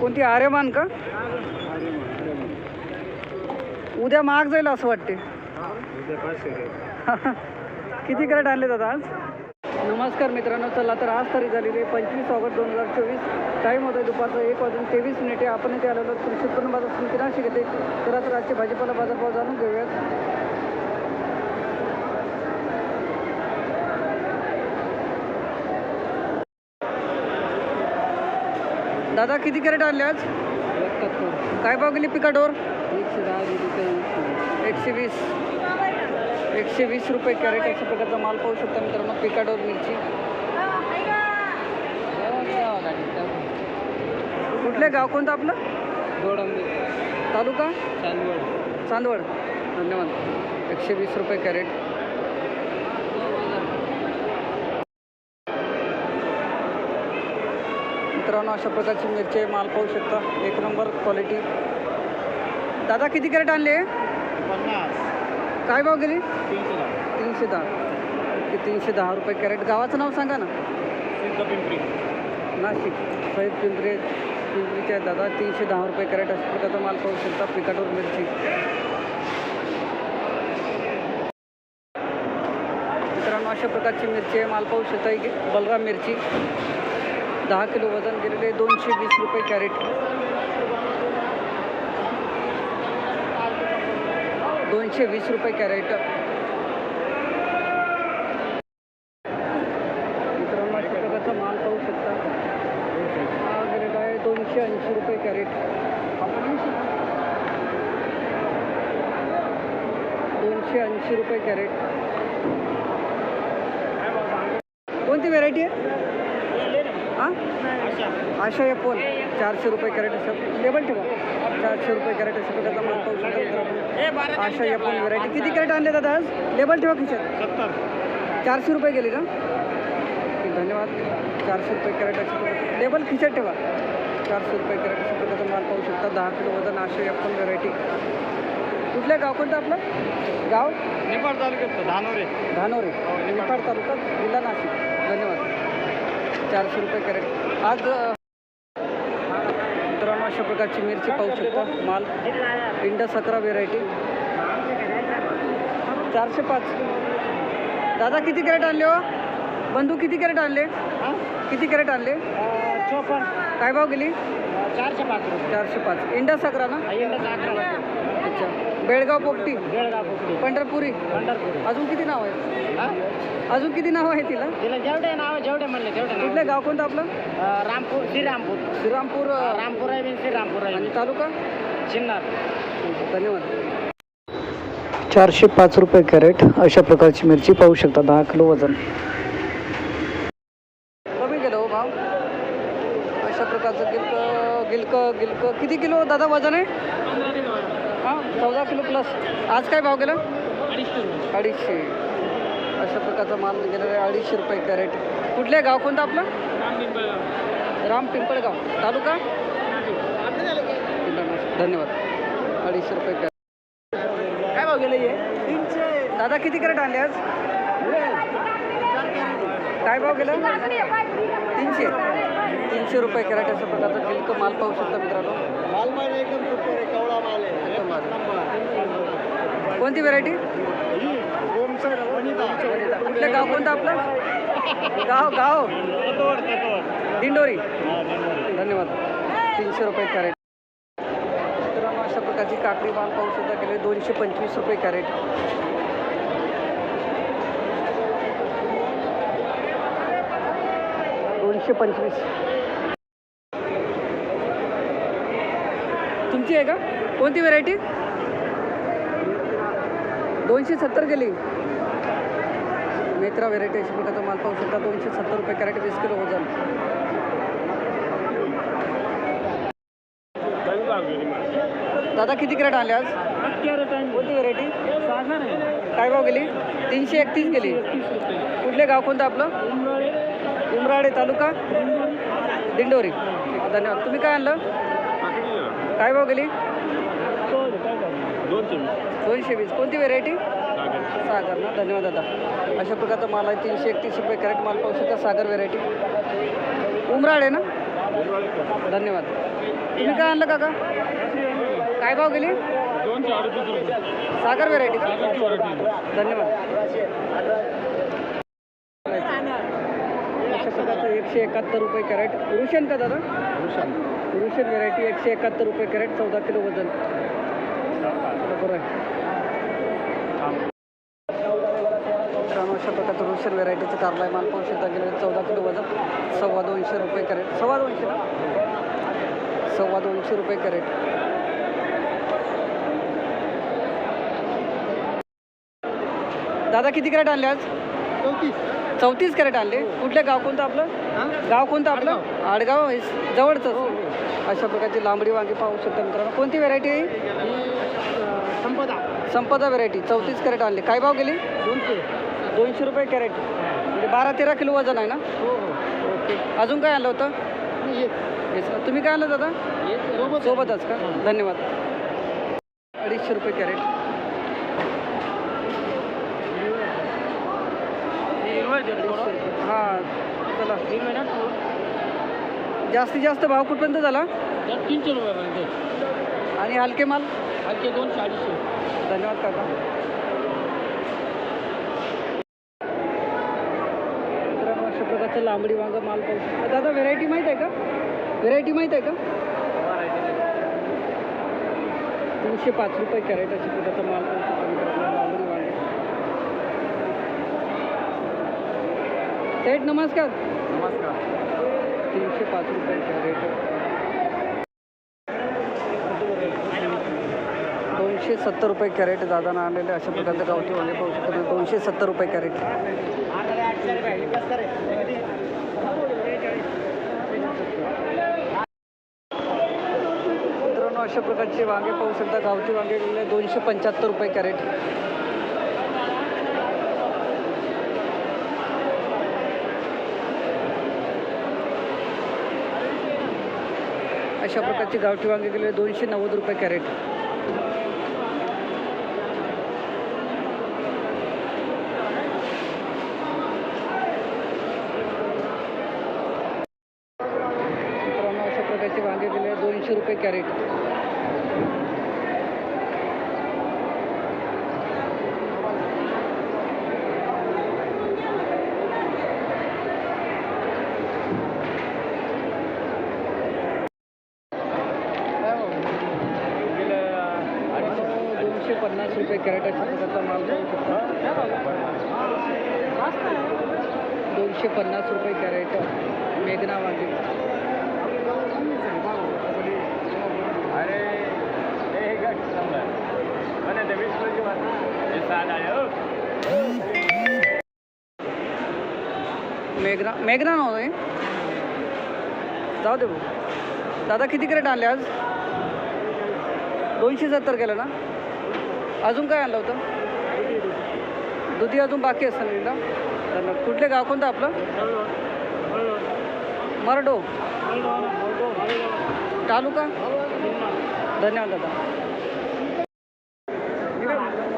कोणती? आर्यमान का? उद्या महाग जाईल असं वाटते. किती कॅरेट आणले दादा आज? नमस्कार मित्रांनो चला तर आज तारीख झालेली आहे पंचवीस ऑगस्ट दोन हजार चोवीस. टाईम होता दुपारचा एक वाजून तेवीस मिनिटे. आपण इथे आलेलो. कृषी उत्पन्न बाजार समिती नाशिक येते तर आजचे भाजीपाला बाजारभाव जाणून घेऊयात. दादा किती कॅरेट आणले आज? काय भाव गेली पिकाडोर? एकशे दहा रुपये एकशे वीस. एकशे वीस रुपये कॅरेट अशा प्रकारचा माल पाहू शकता मित्रांनो पिकाडोर मिरची. कुठले गाव? कोणतं आपलं? तालुका? चांदवड. चांदवड. धन्यवाद. एकशे वीस रुपये कॅरेट. मित्रांनो अशा प्रकारची मिरची माल पाहू शकता. एक नंबर क्वालिटी दादा किती कॅरेट आणले? पन्नास. काय भाव गेली? तीनशे दहा. तीनशे दहा. ओके तीनशे दहा रुपये कॅरेट. गावाचं नाव सांगा ना. पिंपरी. नाशिक. सहित पिंपरी पिंपरीचे आहेत दादा तीनशे दहा रुपये कॅरेट अशा प्रकारचा माल पाहू शकता पिकाटोर मिरची. मित्रांनो अशा प्रकारची मिरची आहे. माल पाहू शकता बलराम मिरची. दहा किलो वजन गेलेले दोनशे वीस रुपये कॅरेट. दोनशे वीस रुपये कॅरेट. मित्रांनो अशा प्रकारचा माल पाहू शकता. हा गेलेला आहे दोनशे ऐंशी रुपये कॅरेट. दोनशे ऐंशी रुपये कॅरेट. कोणती व्हेरायटी आहे? हां? आशा या फोन. चारशे रुपये कॅरेट असं. लेबल ठेवा. चारशे रुपये कॅरेट असं प्रकारचा माल पाहू शकता आशा या फोन व्हेरायटी किती कॅरेट आणले दादा आज? लेबल ठेवा खिशात. सत्तर. चारशे रुपये गेले का? धन्यवाद. चारशे रुपये कॅरेट अशा प्रकारचं लेबल खिचत ठेवा. चारशे रुपये कॅरेट अशा प्रकारचा माल पाहू शकता. दहा किलो वजन आशे एप्पल व्हरायटी कुठल्या गाव कोणतं आपलं? गाव? निपाड तालुक्यात धानोरे. धानोरे. निफाड तालुका जिल्हा नाशिक. धन्यवाद. चारशे रुपये कॅरेट. आज मित्रांनो अशा प्रकारची मिरची पाहू शकता. माल इंडस अकरा व्हेरायटी चारशे पाच. दादा किती कॅरेट आणले हो? बंधू किती कॅरेट आणले? किती कॅरेट आणले? काय भाव गेली? चारशे पाच. चारशे पाच. इंडस अकरा ना? बेळगाव पोपटी. बेळगाव पंढरपुरी. पंढरपूर. अजून किती नाव आहेत? अजून किती नाव आहे तिला? तिला जेवढे नाव जेवढे म्हणले तेवढे नाव कुठलं गाव कोणतं आपलं? रामपूर श्रीरामपूर. श्रीरामपूर अ, रामपूर आहे श्रीरामपूर आहे. आणि. तालुका? चिन्नार धन्यवाद. चारशे पाच रुपये कॅरेट अशा प्रकारची मिरची पाहू शकता दहा किलो वजन. कमी गेलं हो भाव. अशा प्रकारचं गिलक गिलक गिलक. किती किलो दादा वजन आहे? हां चौदा किलो प्लस आज काय भाव गेला? अडीचशे अशा प्रकारचा माल गेलेला आहे अडीचशे रुपये कॅरेट. कुठले गाव कोणतं आपलं? राम पिंपळगाव. तालुका? धन्यवाद. अडीचशे रुपये कॅरेट. काय भाव गेले तीनशे दादा किती कॅरेट आणले आज? काय भाव गेला? तीनशे. तीनशे रुपये कॅरेट अशा प्रकारचा गिलक माल पाहू शकता मित्रांनो. माल माल एकदम सुपर आहे कवळा माल आहे. कोणती व्हेरायटी कुठलं गाव कोणतं आपलं? गाव गाव. दिंडोरी. धन्यवाद. तीनशे रुपये कॅरेट. अशा प्रकारची काकडी माल पाहू शकता गेले दोनशे पंचवीस रुपये कॅरेट. एकशे पंचवीस. तुमची आहे का? कोणती व्हरायटी दोनशे सत्तर गेली. मेत्रा व्हेरायटी अशा प्रकारचा माल पाहू शकता. दोनशे सत्तर रुपये कॅरेट वीस किलो वजन. दादा किती कॅरेट आले आज? कोणती व्हरायटी काय भाव गेली? तीनशे एकतीस गेली. कुठले गाव कोणतं आपलं? उमराडे तालुका दिंडोरी. धन्यवाद. तुम्ही काय आणलं? काय भाव गेली? दोनशे वीस. कोणती व्हेरायटी सागर ना? धन्यवाद दादा. अशा प्रकारचा माल आहे. तीनशे एकतीस रुपये कॅरेट माल पाहू शकता. सागर व्हेरायटी उमराळे ना? धन्यवाद. तुम्ही काय आणलं काका? काय भाव गेली? सागर व्हेरायटी धन्यवाद अशा प्रकारचं एकशे एकाहत्तर रुपये कॅरेट. रुशन का दादा? रुशन व्हेरायटी एकशे एकाहत्तर रुपये कॅरेट चौदा किलो वजन. बरोबर आहे. अशा प्रकारचं रुशन व्हेरायटीचं कारला आहे. माल पाहू शकता गेले चौदा किलो वजन. सव्वा दोनशे रुपये कॅरेट. सव्वा दोनशे ना? सव्वा दोनशे रुपये कॅरेट. दादा किती कॅरेट आणले आज? चौतीस. चौतीस कॅरेट आणले. कुठले गाव कोणतं आपलं? गाव कोणतं आपलं? आडगाव. हे जवळचंच अशा प्रकारची लांबडी वांगी पाहू शकता मित्रांनो. कोणती व्हेरायटी? आहे संपदा. संपदा व्हेरायटी. चौतीस कॅरेट आणले. काय भाव गेली? दोनशे. दोनशे रुपये कॅरेट. म्हणजे बारा तेरा किलो वजन आहे ना? हो हो. ओके. अजून काय आणलं होतं? तुम्ही काय आणलं दादा? सोबतच. का? धन्यवाद. अडीचशे रुपये कॅरेट. हां चला. जास्तीत जास्त भाव कुठपर्यंत झाला? तीनशे रुपयापर्यंत. आणि हलके माल? आणखी दोनशे अडीचशे. धन्यवाद काका. अशा प्रकारचं लांबडी वांगा माल पाहू शकता. दादा व्हेरायटी माहीत आहे का? व्हेरायटी माहीत आहे का? तीनशे पाच रुपये कॅरेट अशा प्रकारचा माल पाहू शकता मित्रांनो लांबडी वांगे सेठ नमस्कार. नमस्कार. तीनशे पाच रुपये कॅरेट दोनशे सत्तर रुपये कॅरेट दादानं आणलेले अशा प्रकारचे गावठी वांगे पाहू शकता. दोनशे सत्तर रुपये कॅरेट. मित्रांनो अशा प्रकारचे वांगे पाहू शकता. गावठी वांगे दोनशे पंच्याहत्तर रुपये कॅरेट. अशा प्रकारची गावठी वांगे गेले दोनशे नव्वद रुपये कॅरेट. मित्रांनो अशा प्रकारचे वांगे गेले दोनशे रुपये कॅरेट दोनशे पन्नास रुपये कॅरेट अशा प्रकारचा माल पाहू शकता दोनशे पन्नास रुपये कॅरेट मेघना वांगे. अरे हे ते वीस रुपयाची. हे आहे हो. मेघना मेघना नव्हतं हे? जाऊ दे भाऊ. दादा किती कॅरेट आणले आज? दोनशे सत्तर केलं ना? अजून काय आणलं होतं? दुधी अजून बाकी असतं ना? धन्यवाद कुठले गाव कोणतं आपलं? मरडो. तालुका? धन्यवाद दादा.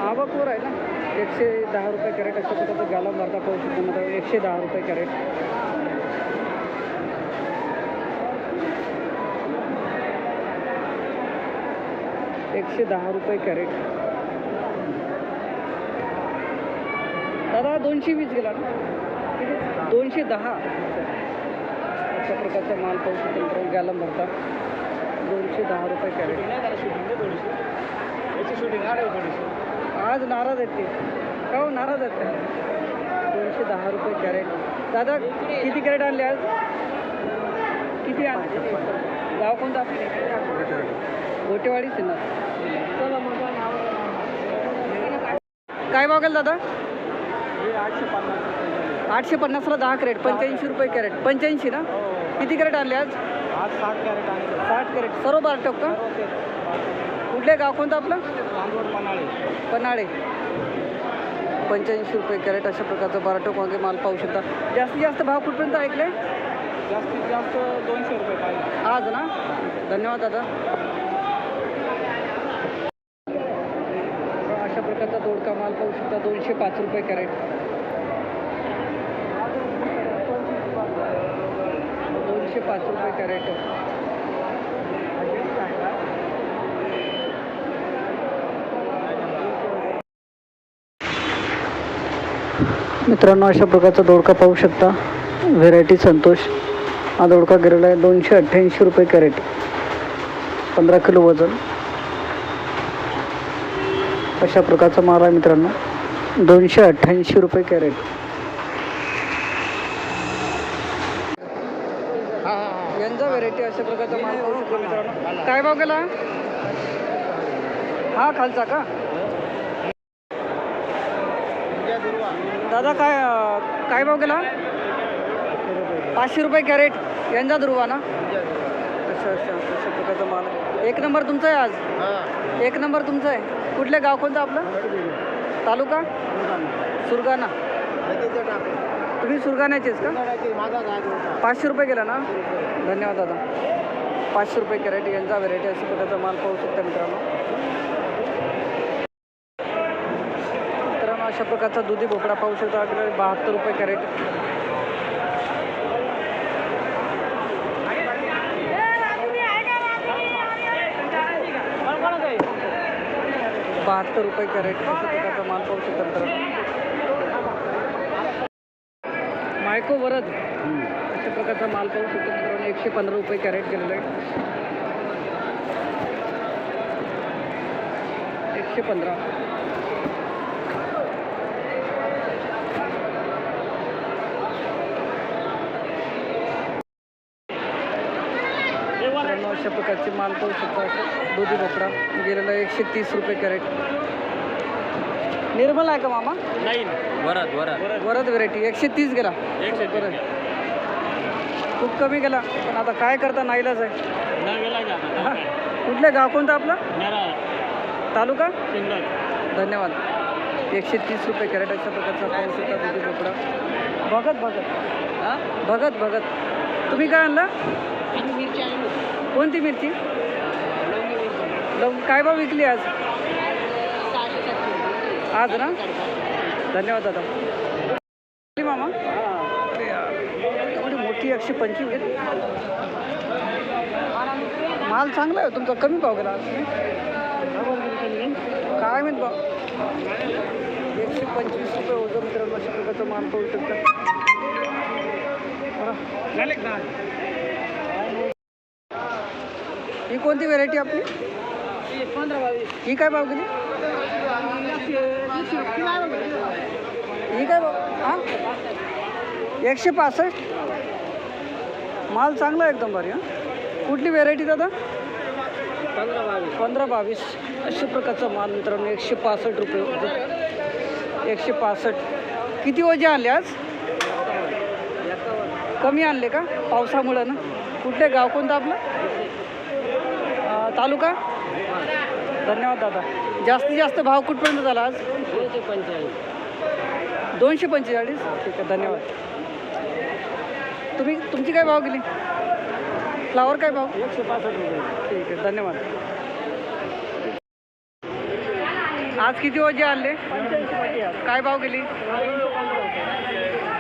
आवकवर आहे ना? एकशे दहा रुपये कॅरेट अशा प्रकारचं गाला भरता पाहू शकतो. एकशे दहा रुपये कॅरेट. एकशे दहा रुपये कॅरेट. दादा दोनशे वीस गेला ना? दोनशे दहा. अशा प्रकारचा माल पाहू शकतो मित्रांनो गॅलम भरता. दोनशे दहा रुपये कॅरेट. आज नाराज आहेत ते. का हो नाराज आहेत? ते दोनशे दहा रुपये कॅरेट. दादा किती कॅरेट आणले आज? किती आणले? गाव कोणतं गोटेवाडी सिन्नर काय भाव गेला दादा? आठशे पन्नासला दहा कॅरेट पंच्याऐंशी रुपये कॅरेट. पंच्याऐंशी ना? हो. किती कॅरेट आणले आज? आज साठ कॅरेट आणले. साठ कॅरेट. सर्व बारटोक का कुठले गाव कोणतं आपलं? पन्हाळे. पन्हाळे. पंच्याऐंशी रुपये कॅरेट अशा प्रकारचं बाराटोक वांगे माल पाहू शकता. जास्तीत जास्त भाव कुठपर्यंत ऐकले जास्तीत जास्त दोनशे रुपये आज ना? धन्यवाद दादा अशा प्रकारचा दोडका आता दोनशे पाच रुपये कॅरेट. दोनशे पाच रुपये कॅरेट. मित्रांनो अशा प्रकारचा दोडका पाहू शकता. व्हेरायटी संतोष. हा दोडका गेलेला आहे दोनशे अठ्ठ्याऐंशी रुपये कॅरेट. पंधरा किलो वजन. अशा प्रकारचा माल आहे मित्रांनो. दोनशे अठ्ठ्याऐंशी रुपये कॅरेट. यांचा व्हेरायटी अशा प्रकारचा माल पाहू शकतो मित्रांनो. काय भाव गेला? हा खालचा का? दादा काय काय भाव गेला? पाचशे रुपये कॅरेट. यांचा दुर्वा ना? अच्छा अच्छा अशा प्रकारचा माल एक नंबर तुमचा आहे आज? एक नंबर तुमचा आहे. कुठलं गाव कोणतं आपलं? तालुका? सुरगाणा. तुम्ही सुरगाण्याचेच का? पाचशे रुपये केला ना? धन्यवाद दादा. पाचशे रुपये कॅरेट यांचा व्हेरायटी अशा प्रकारचा माल पाहू शकता मित्रांनो. मित्रांनो अशा प्रकारचा दुधी भोपळा पाहू शकता. आपल्याला बहात्तर रुपये कॅरेट. बहात्तर रुपये कॅरेट अशा प्रकारचा माल पाहू शकता मित्रांनो. मायको वरद. अशा प्रकारचा माल पाहू शकतो मित्रांनो. एकशे पंधरा रुपये कॅरेट गेलेलं आहे. एकशे पंधरा मित्रांनो अशा प्रकारचे माल पाहू शकता असं. दुधी भोपळा गेलेला एकशे तीस रुपये कॅरेट. निर्मल आहे का मामा? नाही. वरात वरात वरद व्हेरायटी एकशे तीस गेला. एकशे बरं. खूप कमी गेला पण आता काय करता नाईलाच आहे? हा? कुठलं गाव कोणतं आपलं? तालुका? धन्यवाद. एकशे तीस रुपये कॅरेट अशा प्रकारचा पाऊस होता दुधी भोपळा. भगत भगत हां? भगत भगत तुम्ही काय आणलं? कोणती मिरची लव काय भाव विकली आज? आज ना? धन्यवाद दादा. मामा? अरे यार, एवढी मोठी एकशे पंचवीस माल चांगला आहे तुमचा. कमी भाव गेला आज. काय माहीत भाव एकशे पंचवीस रुपये होतं मित्रांनो अशा प्रकारचा माल पाहू शकता. ही कोणती व्हेरायटी आपली? ही काय भाव गेली? ही काय भाव? हां? एकशे पासष्ट? माल चांगला आहे एकदम भारी हां? कुठली व्हेरायटी दादा? पंधरा बावीस. अशा प्रकारचा माल मित्रांनो एकशे पासष्ट रुपये. एकशे पासष्ट. किती ओझे आणले आज? कमी आणले का? पावसामुळं ना? कुठले? गाव कोणतं आपलं? तालुका? धन्यवाद दादा. जास्तीत जास्त भाव कुठपर्यंत झाला आज? दोनशे पंचेचाळीस. ठीक आहे धन्यवाद. तुम्ही तुमची काय भाव गेली? फ्लावर काय भाव? एकशे पासष्ट ठीक आहे धन्यवाद. आज किती वाजे आणले? काय भाव गेली?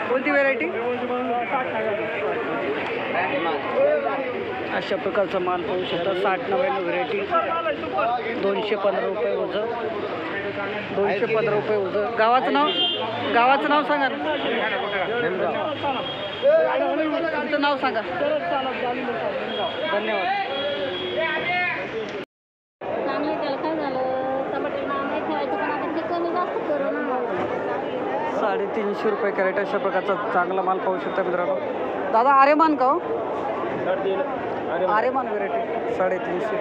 कोणती व्हेरायटी अशा प्रकारचा माल पाहू शकता. साठ नव्याण्णव व्हेरायटी दोनशे पंधरा रुपये ओझं. दोनशे पंधरा रुपये ओझं. गावाचं नाव? गावाचं नाव सांगा ना. तुमचं नाव सांगा. धन्यवाद. साडेतीनशे रुपये कॅरेट अशा प्रकारचा चांगला माल पाहू शकता मित्रांनो. दादा आरेमान का हो? आरेमान व्हेरायटी. साडेतीनशे.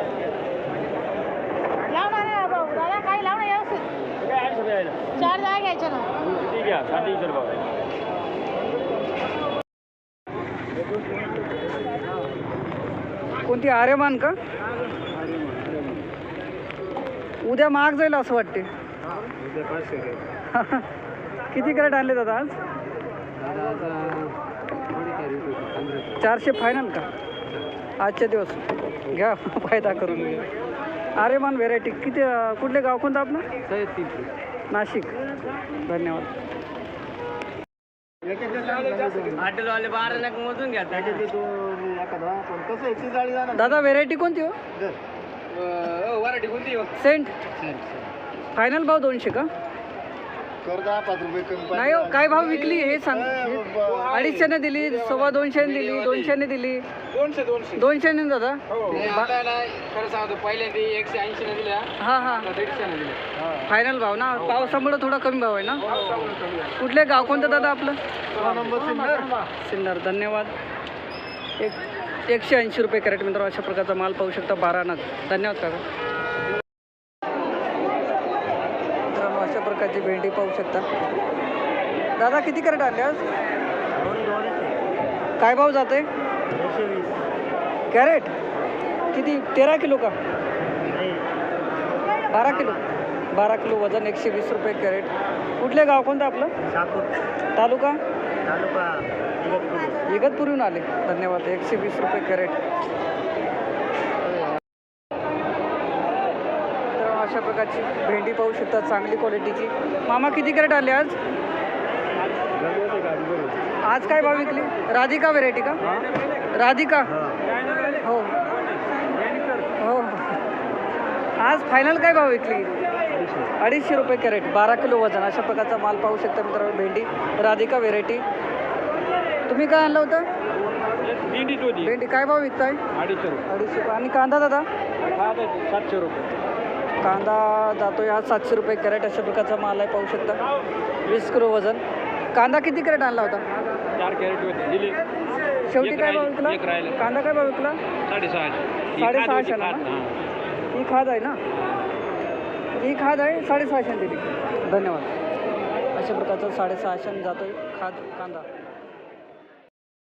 लावणार आहे भाऊ दादा काही लावणार व्यवस्थित. चार जागा घ्यायच्या ना. ठीक आहे साडेतीनशे रुपये कोणती आरेमान का? उद्या महाग जाईल असं वाटते किती कॅरेट आणले दादा आज? चारशे फायनल का? आजच्या दिवस. घ्या फायदा करून आरेमान व्हेरायटी किती कुठले गाव कोणतं आपलं? नाशिक. धन्यवाद. बारा मोजून घ्या दादा व्हेरायटी कोणती हो? कोणती? सेंट. फायनल भाव दोनशे का? कर दहा पाच रुपये कमी नाही हो काय भाव विकली हे सांग. अडीचशेने दिली सव्वा दोनशेने दिली दोनशेने दिली. दोनशे दोनशे. दोनशेने दादा. खरं सांगतो पहिल्यांदा एकशे ऐंशीने दिल्या हां हां. दिल्या. फायनल भाव ना? पावसामुळे थोडा कमी भाव आहे ना? कुठले गाव कोणतं दादा आपलं? सिन्नर. धन्यवाद. एक एकशे ऐंशी रुपये कॅरेट मित्र अशा प्रकारचा माल पाहू शकता बारा नग धन्यवाद काका मित्रांनो अशा प्रकारची भेंडी पाहू शकता. दादा किती कॅरेट आणले आज? काय भाव जाते कॅरेट? किती? तेरा किलो का? बारा किलो. बारा किलो वजन एकशे वीस रुपये कॅरेट. कुठले गाव कोणतं आपलं? तालुका? इगतपुरीहून आले. धन्यवाद. एकशे वीस रुपये कॅरेट. अशा प्रकारची भेंडी पाहू शकता चांगली क्वालिटीची मामा किती कॅरेट आले आज? आज काय भाव विकली? राधिका व्हेरायटी का? राधिका? हो. हो. आज फायनल काय भाव विकली? अडीचशे रुपये कॅरेट बारा किलो वजन अशा प्रकारचा माल पाहू शकता मित्रांनो भेंडी. राधिका व्हेरायटी तुम्ही काय आणलं होतं? टोली. भेंडी काय भाव विकताय? अडीचशे रुपये. अडीचशे रुपये. आणि कांदा दादा? सातशे रुपये. कांदा जातोय आज सातशे रुपये कॅरेट अशा प्रकारचा माल आहे पाहू शकता. वीस किलो वजन. कांदा किती कॅरेट आणला होता? चार कॅरेट होते. दिले. शेवटी काय भाव एक विकला? राहिली. कांदा काय भाव विकला? साडेसहाशे. साडेसहाशे ना? ही. खाद आहे ना? ही खाद आहे साडेसहाशे दिली. धन्यवाद. अशा प्रकारचं साडेसहाशे जातोय खाद कांदा.